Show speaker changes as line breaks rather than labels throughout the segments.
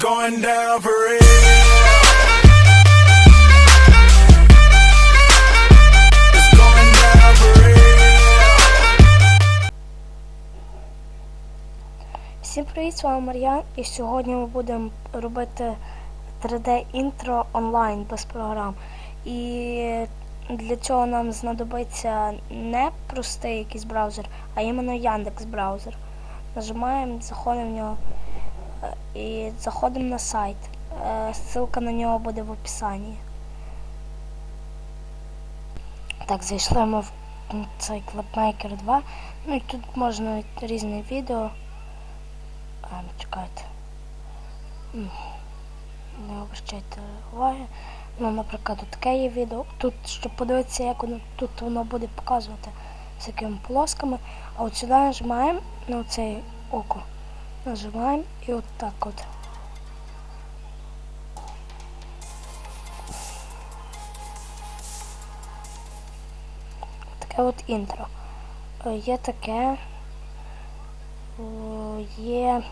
Going down for real.
Всім привіт, з вами Мар'ян, і сьогодні ми будемо робити 3D-інтро онлайн без програм. І для цього нам знадобиться не простий якийсь браузер, а іменно Яндекс браузер. Нажимаємо, заходимо в нього і заходимо на сайт. Е, Ссылка на нього буде в описанні. Так, зайшли ми в цей Clipmaker 2. Ну і тут можна різні відео. А, чекайте. Не обращайте уваги. Ну, наприклад, тут таке є відео. Тут, щоб подивитися, як воно тут воно буде показувати всякими полосками. А от сюди нажимаємо на цей око. Нажимаємо і вот так от. Таке от інтро. Є таке. Є.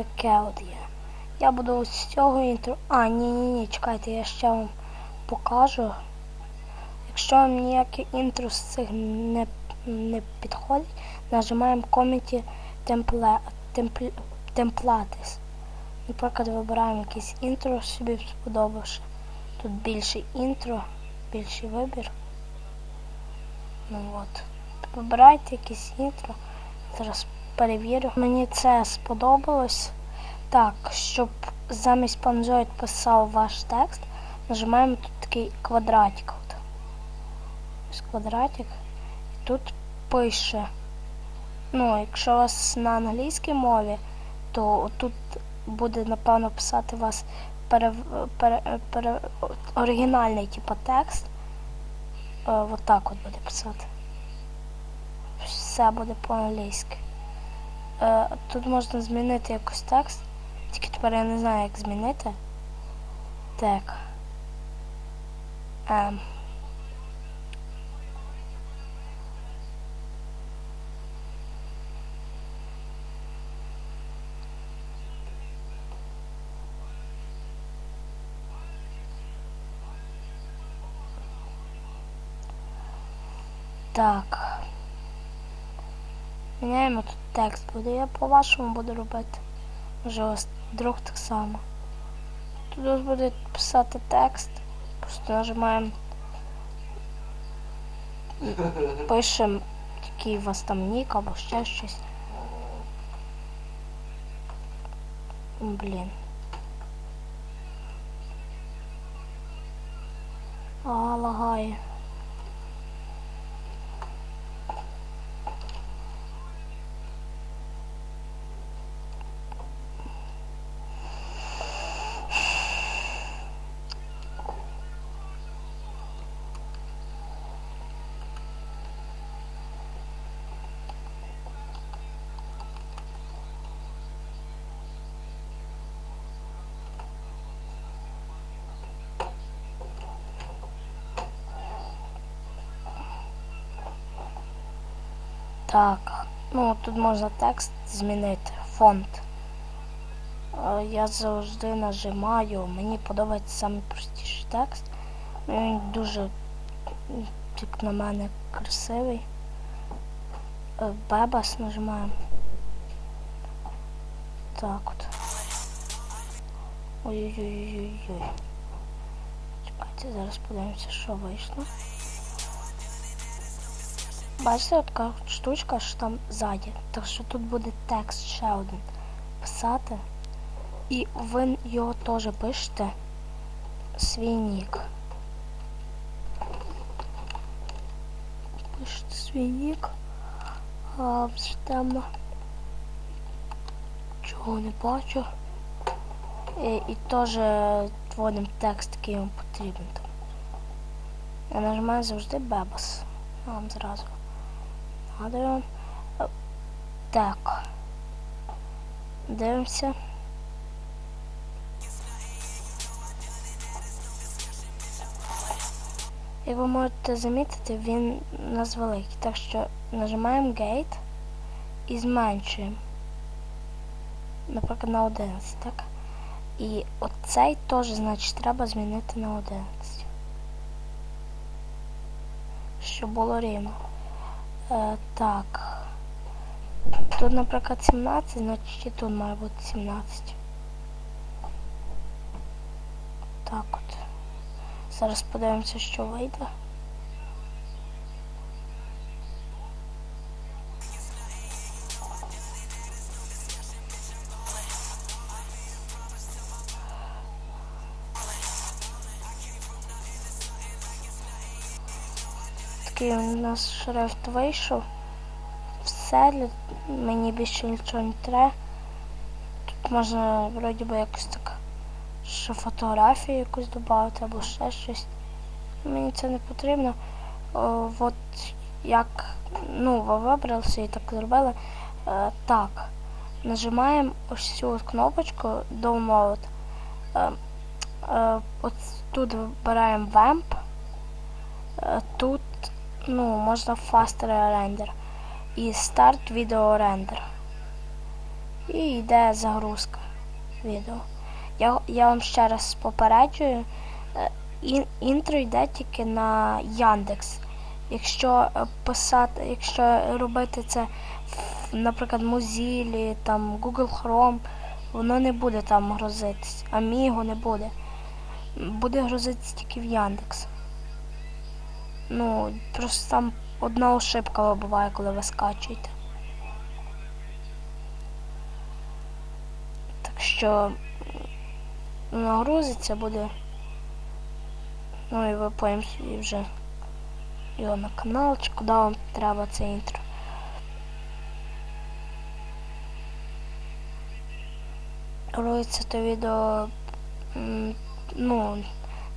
Таке от є. Я буду з цього інтро. А, ні, ні, ні, чекайте, я ще вам покажу. Якщо вам ніяке інтро з цих не, не підходить, нажимаємо коменті темпле, темпле, темплатис. Наприклад, вибираємо якесь інтро, собі сподобавши. Тут більше інтро, більший вибір. Ну от. Вибирайте якесь інтро. Зараз перевірю. Мені це сподобалось. Так, щоб замість Panzoid писав ваш текст, нажимаємо тут такий квадратик. От. Ось квадратик. І тут пише. Ну, якщо у вас на англійській мові, то тут буде, напевно, писати у вас пере, пере, пере, оригінальний типу, текст. Е, от так от буде писати. Все буде по-англійськи. Тут можна змінити якось текст. Тільки тепер я не знаю, як змінити. Так. Ем. Так. Міняємо тут текст буде. Я по-вашому буду робити. Може ось друг так само. Тут буде писати текст. Просто нажимаємо. Пишемо, який у вас там нік або ще щось. Блін. А, лагає. Так, ну тут можна текст змінити, фонд. Е, Я завжди нажимаю, мені подобається найпростіший текст. Він дуже, як на мене, красивий. Е, Бебас нажимаємо. Так от. Ой-ой-ой-ой-ой. Чекайте, зараз подивимося, що вийшло. Бачите, така штучка, що там ззаді. Так що тут буде текст ще один писати. І ви його теж пишете свій нік. Пишете свій нік. А вже. Чого не бачу. І, і теж вводимо текст, який вам потрібен. Я нажимаю завжди Бебас. Вам зразу згадуємо. Е, так. Дивимося. Як ви можете замітити, він у нас великий. Так що нажимаємо Gate і зменшуємо. Наприклад, на 11, так? І оцей теж, значить, треба змінити на 11. Щоб було рівно. Е, так. Тут, наприклад, 17, значить і тут має бути 17. Так от. Зараз подивимося, що вийде. Такий у нас шрифт вийшов. Все, мені більше нічого не треба. Тут можна вроді би якось так ще фотографію якусь додати або ще щось. Мені це не потрібно. О, от як ну, ви вибралися і так зробили. Е, так. Нажимаємо ось цю от кнопочку Download. Е, е, от тут вибираємо Vamp. Е, тут ну, можна Faster Render. І Start Video Render. І йде загрузка відео. Я, я вам ще раз попереджую. е, ін- інтро йде тільки на Яндекс. Якщо е, писати, якщо робити це наприклад, Mozilla, там Google Chrome, воно не буде там грузитись. Amigo не буде. Буде грузитись тільки в Яндекс. Ну, просто там одна ошибка буває, коли ви скачуєте. Так що нагрузиться буде. Ну і ви собі вже його на канал, чи куди вам треба це інтро. Робиться то відео, ну,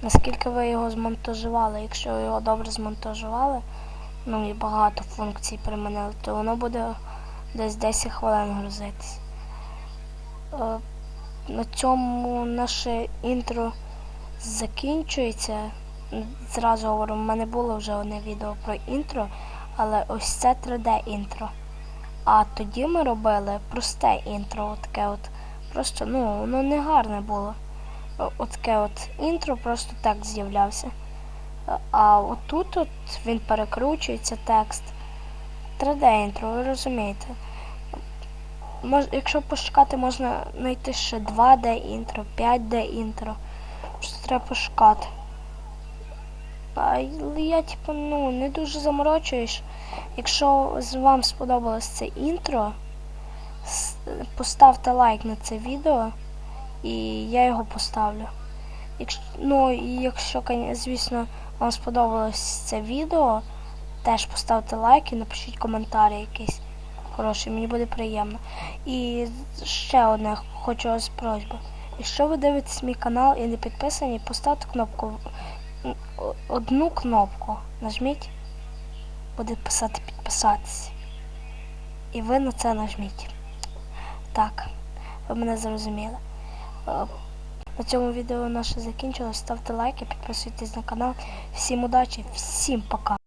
наскільки ви його змонтажували. Якщо ви його добре змонтажували, ну і багато функцій примінили, то воно буде десь 10 хвилин грузитись. Е, На цьому наше інтро закінчується. Зразу говорю, в мене було вже одне відео про інтро, але ось це 3D інтро. А тоді ми робили просте інтро, отаке от. Просто, ну, воно не гарне було. О- Отаке от інтро просто так з'являвся. А- А отут от він перекручується текст. 3D інтро, ви розумієте. Мож, якщо пошукати, можна знайти ще 2D інтро, 5D інтро. Просто треба пошукати. А я, типу, ну, не дуже заморочуюсь. Якщо вам сподобалось це інтро, поставте лайк на це відео, і я його поставлю. Якщо, ну, і якщо, звісно, вам сподобалось це відео, теж поставте лайк і напишіть коментар якийсь хороший, мені буде приємно. І ще одне хочу вас просьба. Якщо ви дивитесь мій канал і не підписані, поставте кнопку одну кнопку. Нажміть, буде писати підписатися. І ви на це нажміть. Так, ви мене зрозуміли. На цьому відео наше закінчилось. Ставте лайки, підписуйтесь на канал. Всім удачі, всім пока.